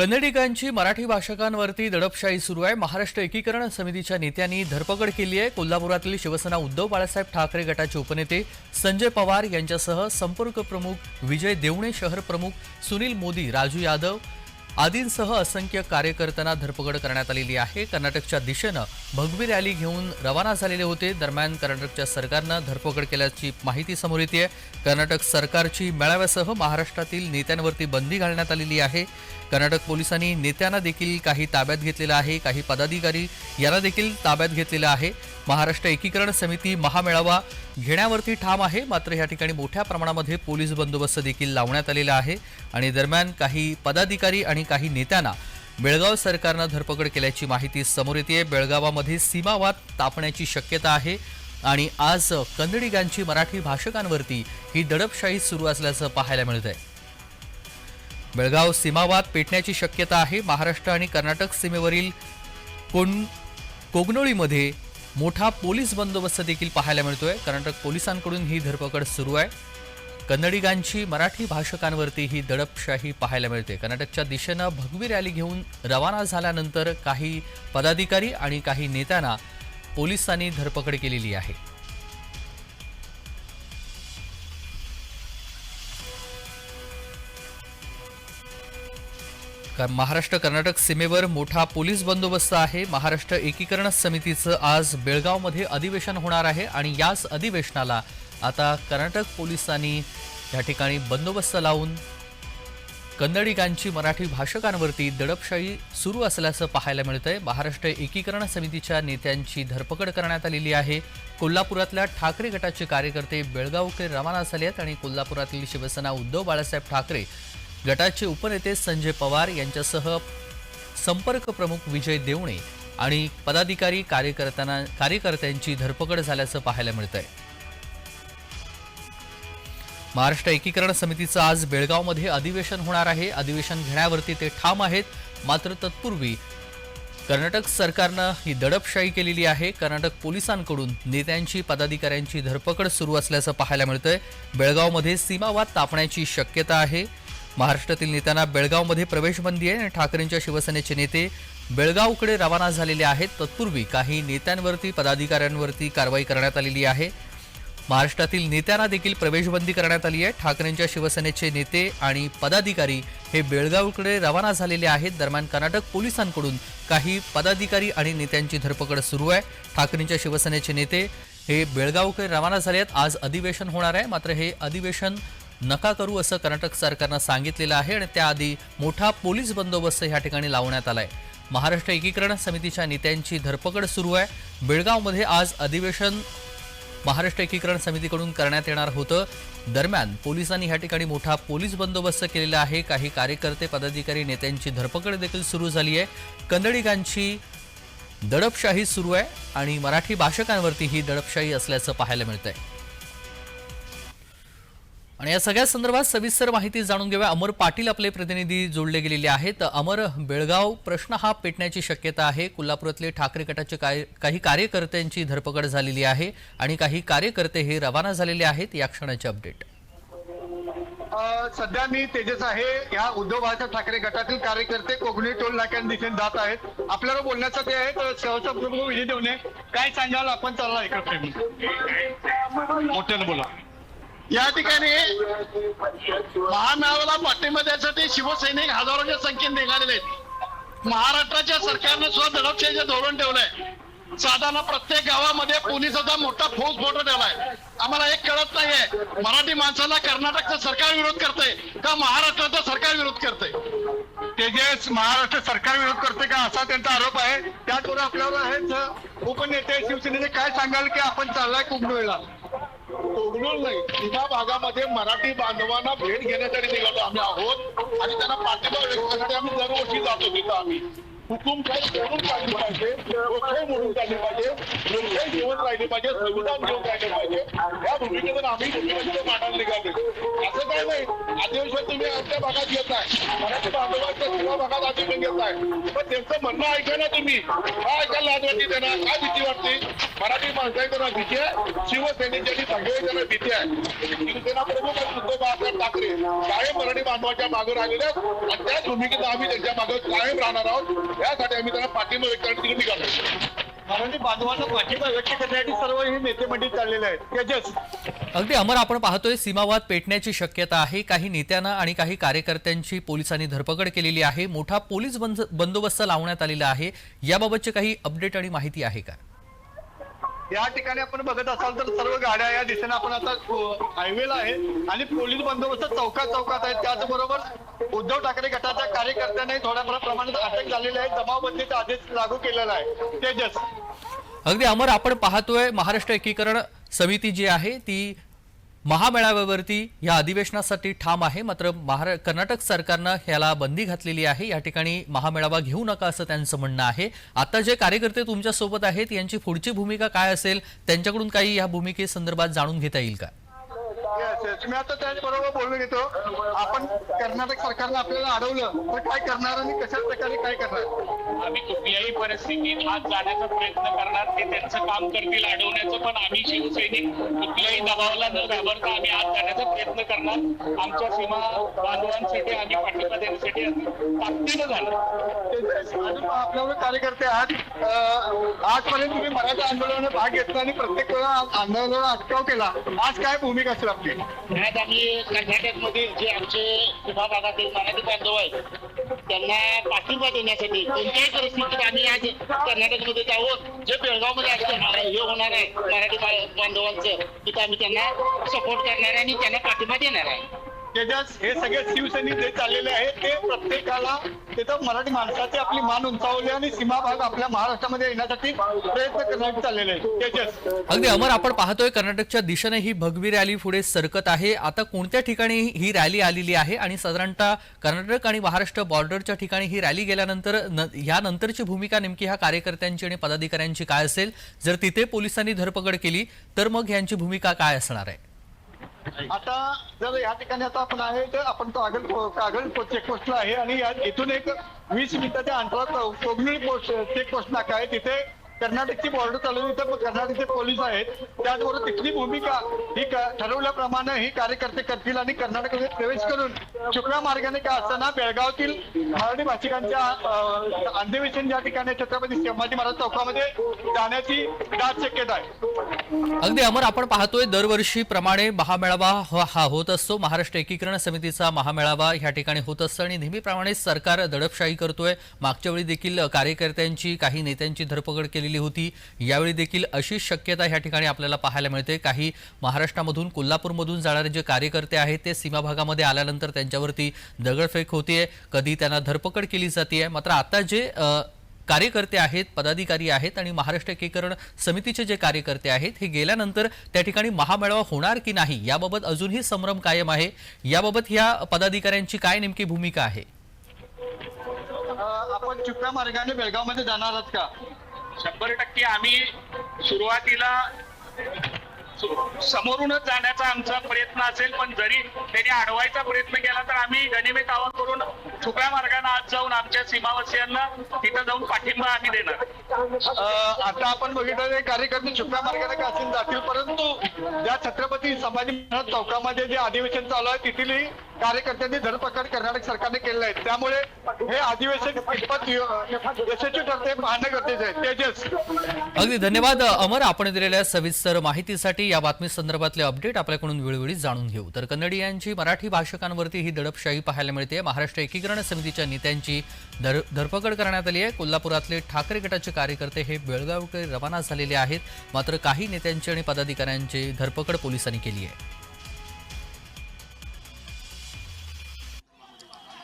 कन्नडिकांची मराठी भाषकांवरती दडपशाही सुरू आहे. महाराष्ट्र एकीकरण समितीच्या नेत्यांनी धरपकड केली आहे. कोल्हापुरातील शिवसेना उद्धव बाळासाहेब ठाकरे गटाचे उपनेते संजय पवार यांच्यासह संपर्क प्रमुख विजय देवणे शहर प्रमुख सुनील मोदी राजू यादव आदींसह असंख्य कार्यकर्त्यांना धरपकड करण्यात आलेली आहे. कर्नाटकच्या दिशेनं भगवी रॅली घेऊन रवाना झालेले होते. दरम्यान कर्नाटकच्या सरकारनं धरपकड केल्याची माहिती समोर येते. कर्नाटक सरकारची मेळाव्यासह महाराष्ट्रातील नेत्यांवरती बंदी घालण्यात आलेली आहे. कर्नाटक पोलिसांनी नेत्यांना देखील काही ताब्यात घेतलेलं आहे काही पदाधिकारी यांना देखील ताब्यात घेतलेलं आहे. महाराष्ट्र एकीकरण समिती महामेळावा घेण्यावरती ठाम आहे मात्र या ठिकाणी मोठ्या प्रमाणामध्ये पोलीस बंदोबस्त देखील लावण्यात आलेला आहे आणि दरम्यान काही पदाधिकारी आणि काही नेत्यांना बेळगाव सरकारनं धरपकड केल्याची माहिती समोर येते. बेळगावामध्ये सीमावाद तापण्याची शक्यता आहे आणि आज कन्नडिगांची मराठी भाषकांवरती ही दडपशाही सुरू असल्याचं पाहायला मिळत आहे बेळगाव सीमावाद पेटण्याची शक्यता आहे. महाराष्ट्र आणि कर्नाटक सीमेवरील कोण कोगनोळीमध्ये मोठा पोलीस बंदोबस्त देखील पाहायला मिळतोय. कर्नाटक पोलिसांकडून ही धरपकड सुरू आहे. कन्नडिगांची मराठी भाषकांवरती ही दडपशाही पाहायला मिळते. कर्नाटकच्या दिशेनं भगवी रॅली घेऊन रवाना झाल्यानंतर काही पदाधिकारी आणि काही नेत्यांना पोलिसांनी धरपकड केलेली आहे. महाराष्ट्र कर्नाटक सीमेवर मोठा पोलीस बंदोबस्त आहे. महाराष्ट्र एकीकरण समितीचं आज बेळगावमध्ये अधिवेशन होणार आहे आणि याच अधिवेशनाला आता कर्नाटक पोलिसांनी या ठिकाणी बंदोबस्त लावून कन्नडिकांची मराठी भाषकांवरती दडपशाही सुरू असल्याचं पाहायला मिळतंय. महाराष्ट्र एकीकरण समितीच्या नेत्यांची धरपकड करण्यात आलेली आहे. कोल्हापुरातल्या ठाकरे गटाचे कार्यकर्ते बेळगावकडे रवाना झाले आहेत आणि कोल्हापुरातील शिवसेना उद्धव बाळासाहेब ठाकरे गटाचे उपनेते संजय पवार यांच्यासह संपर्क प्रमुख विजय देवणे आणि पदाधिकारी कार्यकर्त्यांना कार्यकर्त्यांची धरपकड झाल्याचं पाहायला मिळत आहे महाराष्ट्र एकीकरण समितीचं आज बेळगावमध्ये अधिवेशन होणार आहे. अधिवेशन घेण्यावरती ते ठाम आहेत. मात्र तत्पूर्वी कर्नाटक सरकारनं ही दडपशाही केलेली आहे. कर्नाटक पोलिसांकडून नेत्यांची पदाधिकाऱ्यांची धरपकड सुरू असल्याचं पाहायला मिळतंय. बेळगावमध्ये सीमावाद तापण्याची शक्यता आहे. महाराष्ट्रातील नेत्यांना बेळगावमध्ये प्रवेशबंदी आहे. आणि ठाकरेंच्या शिवसेनेचे नेते बेळगावकडे रवाना झालेले आहेत. तत्पूर्वी काही नेत्यांवरती पदाधिकाऱ्यांवरती कारवाई करण्यात आलेली आहे. महाराष्ट्रातील नेत्यांना देखील प्रवेशबंदी करण्यात आली आहे. ठाकरेंच्या शिवसेनेचे नेते आणि पदाधिकारी हे बेळगावकडे रवाना झालेले आहेत. दरम्यान कर्नाटक पोलिसांकडून काही पदाधिकारी आणि नेत्यांची धरपकड सुरू आहे. ठाकरेंच्या शिवसेनेचे नेते हे बेळगावकडे रवाना झाले आहेत. आज अधिवेशन होणार आहे. मात्र हे अधिवेशन नका करू असं कर्नाटक सरकारनं सांगितलेलं आहे आणि त्याआधी मोठा पोलीस बंदोबस्त ह्या ठिकाणी लावण्यात आलाय. महाराष्ट्र एकीकरण समितीच्या नेत्यांची धरपकड सुरू आहे. बेळगावमध्ये आज अधिवेशन महाराष्ट्र एकीकरण समितीकडून करण्यात येणार होतं. दरम्यान पोलिसांनी या ठिकाणी मोठा पोलीस बंदोबस्त केलेला आहे. काही कार्यकर्ते पदाधिकारी नेत्यांची धरपकड देखील सुरू झाली आहे. कन्नडिगांची दडपशाही सुरू आहे आणि मराठी भाषकांवरती ही दडपशाही असल्याचं पाहायला मिळतंय. आणि या सगळ्या संदर्भात सविस्तर माहिती जाणून घेऊया. अमर पाटील आपले प्रतिनिधी जोडले गेलेले आहेत. अमर बेळगाव प्रश्न हा पेटण्याची शक्यता आहे. कोल्हापुरातले ठाकरे गटाचे काय- काही कार्यकर्त्यांची धरपकड झालेली आहे आणि काही कार्यकर्ते हे रवाना झालेले आहेत. या क्षणाचे अपडेट. अ, सध्या मी तेजस आहे. या उद्धव बाळासाहेब ठाकरे गटातील कार्यकर्ते कोकणी टोल नाक्याने दिशेने जात आहेत. आपल्याला बोलण्यासाठी आहे तर सहसा प्रमुख विजय देवणे काय सांगाल? आपण चालला एकत्र? मोठ्यानं बोला. या ठिकाणी महामेळाव्याला पाठिंबा द्यायसाठी शिवसैनिक हजारोच्या संख्येने निघालेले आहेत. महाराष्ट्राच्या सरकारने सुद्धा दडपशाहीचे धोरण ठेवलंय. साधारण प्रत्येक गावामध्ये पोलिसाचा मोठा फौज फोटो ठेवलाय. आम्हाला एक कळत नाहीये मराठी माणसाला कर्नाटकचं सरकार विरोध करतंय का महाराष्ट्राचं सरकार विरोध करतंय? तेजस महाराष्ट्र सरकार विरोध करते का असा त्यांचा आरोप आहे. त्याचबरोबर आपल्याला आहेत उपनेते शिवसेनेने काय सांगाल की आपण चाललाय कुंभमेळा कोगनूर नाही. सीमा भागामध्ये मराठी बांधवांना भेट घेण्यासाठी निघालो आम्ही आहोत आणि त्यांना पाठिंबा व्यक्त करण्यासाठी आम्ही दरवर्षी जातो तिथं आम्ही. हुकुमशाही मोडून काढली पाहिजे लोकशाही मोडून काढली पाहिजे लोकशाही जीवन राहिली पाहिजे संविधान जीवन राहिले पाहिजे या भूमिकेतून आम्ही भूमिकेमध्ये मांडायला निघाले असं काय नाही अधिवेशन तुम्ही आमच्या भागात घेत आहे मराठी बांधवांच्या भागात अधिवेशन घेत आहे पण त्यांचं म्हणणं ऐका ना तुम्ही काय ऐकायला लाज वाटते त्यांना काय भीती वाटते मराठी माणसाची त्यांना भीती आहे शिवसेनेची भीती आहे. शिवसेना प्रमुख बाळासाहेब ठाकरे कायम मराठी बांधवाच्या मागे राहिलेले आणि त्याच भूमिकेत आम्ही त्यांच्या मागे कायम राहणार आहोत. यासाठी आम्ही त्यांना पाठिंबा व्यक्त करण्यासाठी निघालो. मराठी बांधवांना पाठिंबा व्यक्त करण्यासाठी सर्व हे नेते मंडळी चाललेले आहेत. तेजस. अगदी अमर आपण पाहतोय सीमावाद पेटण्याची शक्यता आहे. काही नेत्यांना आणि काही कार्यकर्त्यांची पोलिसांनी धरपकड केलेली आहे. मोठा पोलीस बंद- बंदोबस्त लावण्यात आलेला आहे. याबाबतची काही अपडेट आणि माहिती आहे का? या ठिकाणी आपण बघत असाल तर सर्व गाड्या या दिशेने आपण आता हो, हायवेला आहे आणि पोलीस बंदोबस्त चौकात चौकात आहेत. त्याचबरोबर उद्धव ठाकरे गटाच्या कार्यकर्त्यांनाही थोड्या प्रमाणात अटक झालेली आहे. जमावबंदीचा आदेश लागू केलेला आहे. तेजस. अगदी अमर आपण पाहतोय महाराष्ट्र एकीकरण समिती जी आहे ती महामेळाव्यावरती या अधिवेशनासाठी ठाम आहे. मात्र महारा कर्नाटक सरकारनं ह्याला बंदी घातलेली आहे. या ठिकाणी महामेळावा घेऊ नका असं त्यांचं म्हणणं आहे. आता जे कार्यकर्ते तुमच्यासोबत आहेत यांची पुढची भूमिका काय असेल त्यांच्याकडून काही या भूमिकेसंदर्भात जाणून घेता येईल का? Yes. मी आता त्याचबरोबर बोलून घेतो आपण कर्नाटक सरकारनं आपल्याला अडवलं तर काय करणार आणि कशा प्रकारे काय करणार? आम्ही कुठल्याही परिस्थितीत आज जाण्याचा प्रयत्न करणार ते त्यांचं काम करतील अडवण्याचं पण आम्ही शिवसैनिक कुठल्याही दबावाला न घाबरता आम्ही आज जाण्याचा प्रयत्न करणार. आमच्या सीमा बांधवांसाठी आम्ही पाठिंबा देण्यासाठी ताकदीनं आणि आपल्यावर कार्यकर्ते अं, आजपर्यंत तुम्ही मराठा आंदोलनात भाग घेतला आणि प्रत्येक वेळा आंदोलनाला अटकाव केला. आज काय भूमिका असेल आज आम्ही कर्नाटकमधील जे आमचे विभागातील मराठी बांधव आहेत त्यांना पाठिंबा देण्यासाठी कोणत्याही परिस्थितीत आम्ही आज कर्नाटकमध्ये जाऊन जे बेळगावमध्ये असं हे होणार आहे मराठी बांधवांचं तिथं आम्ही त्यांना सपोर्ट करणार आहे आणि त्यांना पाठिंबा देणार आहे. तेजस हे सगळे शिवसैनिक जे चाललेले आहेत ते प्रत्येकाला तिथं मराठी माणसाची आपली मान उंचावली आणि सीमा भाग आपल्या महाराष्ट्रामध्ये येण्यासाठी प्रयत्न करण्यात चाललेले आहेत. तेजस अगदी अमर आपण पाहतोय कर्नाटकच्या दिशेने ही भगवी रॅली पुढे सरकत आहे. आता कोणत्या ठिकाणी ही रॅली आलेली आहे? आणि साधारणतः कर्नाटक आणि महाराष्ट्र बॉर्डरच्या ठिकाणी ही रॅली गेल्यानंतर न- यानंतरची भूमिका नेमकी ह्या कार्यकर्त्यांची आणि पदाधिकाऱ्यांची काय असेल? जर तिथे पोलिसांनी धरपकड केली तर मग यांची भूमिका काय असणार आहे? आता जर या ठिकाणी आता आपण आहे तर आपण कागल कागल चेकपोस्टला आहे आणि इथून एक वीस मिनिटाच्या अंतरात कोगनळी पोस्ट चेकपोस्ट नाका आहे. तिथे कर्नाटकची बॉर्डर चालवली तर कर्नाटकचे पोलीस आहेत. त्याचबरोबर तिथली भूमिका ही ठरवल्याप्रमाणे ही कार्यकर्ते करतील आणि कर्नाटकमध्ये प्रवेश करून शुक्रा मार्गाने का असताना बेळगावतील मराठी भाषिकांच्या अधिवेशन ज्या ठिकाणी छत्रपती संभाजी महाराज चौकामध्ये जाण्याची दाट शक्यता आहे. अगदी अमर आपण पाहतोय दरवर्षी प्रमाणे महामेळावा हा होत असतो. महाराष्ट्र एकीकरण समितीचा महामेळावा ह्या ठिकाणी होत असतो आणि नेहमीप्रमाणे सरकार दडपशाही करतोय. मागच्या वेळी देखील कार्यकर्त्यांची काही नेत्यांची धरपकड केलेली होती. यावेळी देखील अशीच शक्यता ह्या ठिकाणी आपल्याला पाहायला मिळते. काही महाराष्ट्रामधून कोल्हापूरमधून जाणारे जे कार्यकर्ते आहेत ते सीमा भागामध्ये आल्यानंतर त्यांच्यावरती दगडफेक होतीये. कधी त्यांना धरपकड केली जाते मात्र आता जे कार्यकर्ते आहेत पदाधिकारी आहेत आणि महाराष्ट्र एकीकरण समितीचे जे कार्यकर्ते आहेत हे गेल्यानंतर त्या ठिकाणी महामेळावा होणार की नाही याबाबत अजूनही संभ्रम कायम आहे. याबाबत ह्या पदाधिकाऱ्यांची काय नेमकी भूमिका आहे? आपण चुक्या मार्गाने बेळगावमध्ये जाणार आहात का? शंभर टक्के आम्ही सुरुवातीला समोरूनच जाण्याचा आमचा प्रयत्न असेल पण जरी त्यांनी अडवायचा प्रयत्न केला तर आम्ही गनिमे कावा करून छुप्या मार्गाने आज जाऊन आमच्या सीमावासियांना तिथं जाऊन पाठिंबा आम्ही देणार. आता आपण बघितलं कार्यकर्ते छुप्या मार्गाने का असेल जातील? परंतु ज्या छत्रपती संभाजी महाराज चौकामध्ये जे अधिवेशन चालू आहे तिथीलही कार्यकर्त्यांनी धरपकड कर्नाटक सरकारने केलेलं आहे. त्यामुळे हे अधिवेशन कितपत यशस्वी ठरते पाहणं गरजेचं आहे. तेजस. अगदी धन्यवाद अमर. आपण दिलेल्या सविस्तर माहितीसाठी या बातमी संदर्भातले अपडेट आपल्याकडून वेळोवेळी जाणून घेऊ. तर कन्नडियांची मराठी भाषकांवरती ही दडपशाही पाहायला मिळते. महाराष्ट्र एकीकरण समितीच्या नेत्यांची धर धरपकड करण्यात आली आहे. कोल्हापुरातले ठाकरे गटाचे कार्यकर्ते हे बेळगावकडे रवाना झालेले आहेत. मात्र काही नेत्यांची आणि पदाधिकाऱ्यांची धरपकड पोलिसांनी केली आहे.